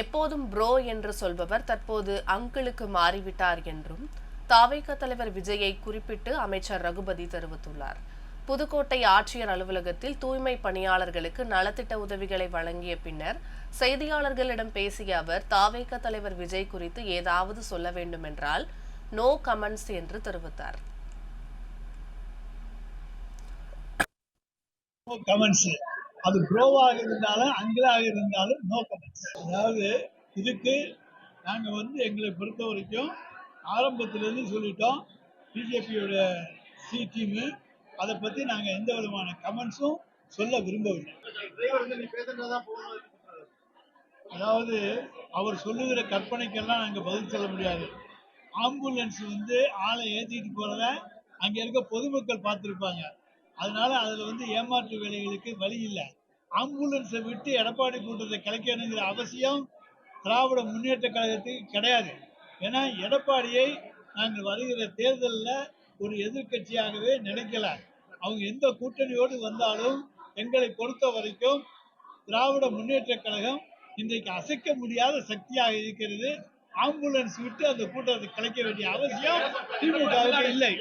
எப்போதும் ப்ரோ என்று சொல்பவர் தற்போது அங்கிளுக்கு மாறிவிட்டார் என்றும் தாவேக தலைவர் விஜயை குறிப்பிட்டு அமைச்சர் ரகுபதி தெரிவித்துள்ளார். புதுக்கோட்டை ஆட்சியர் அலுவலகத்தில் தூய்மை பணியாளர்களுக்கு நலத்திட்ட உதவிகளை வழங்கிய பின்னர் செய்தியாளர்களிடம் பேசிய அவர் தாவேக தலைவர் விஜய் குறித்து ஏதாவது சொல்ல வேண்டுமென்றால் நோ கமெண்ட்ஸ் என்று தெரிவித்தார். கமெண்ட்ஸ் அது ப்ரோவாக இருந்தாலும் அங்கிளாக இருந்தாலும் நோ கமெண்ட்ஸ் அதாவது இதுக்கு நாங்கள் வந்து எங்களை பொறுத்த வரைக்கும் ஆரம்பத்திலேருந்து சொல்லிட்டோம் பிஜேபியோட சி டீமு அதை பற்றி நாங்கள் எந்த விதமான கமெண்ட்ஸும் சொல்ல விரும்பவில்லை. அதாவது அவர் சொல்லுகிற கற்பனைக்கெல்லாம் நாங்கள் பதில் சொல்ல முடியாது. ஆம்புலன்ஸ் வந்து ஆளை ஏற்றிட்டு போகிறத அங்கே இருக்க பொதுமக்கள் பார்த்துருப்பாங்க. அதனால அதில் வந்து ஏமாற்று வேலைகளுக்கு வழி இல்லை. ஆம்புலன்ஸை விட்டு எடப்பாடி கூட்டத்தை கலைக்கணுங்கிற அவசியம் திராவிட முன்னேற்ற கழகத்துக்கு கிடையாது. ஏன்னா எடப்பாடியை நாங்கள் வருகிற தேர்தலில் ஒரு எதிர்க்கட்சியாகவே நினைக்கல. அவங்க எந்த கூட்டணியோடு வந்தாலும் எங்களை பொறுத்த வரைக்கும் திராவிட முன்னேற்ற கழகம் இன்றைக்கு அசைக்க முடியாத சக்தியாக இருக்கிறது. ஆம்புலன்ஸ் விட்டு அந்த கூட்டத்தை கலைக்க வேண்டிய அவசியம் திமுக இல்லை.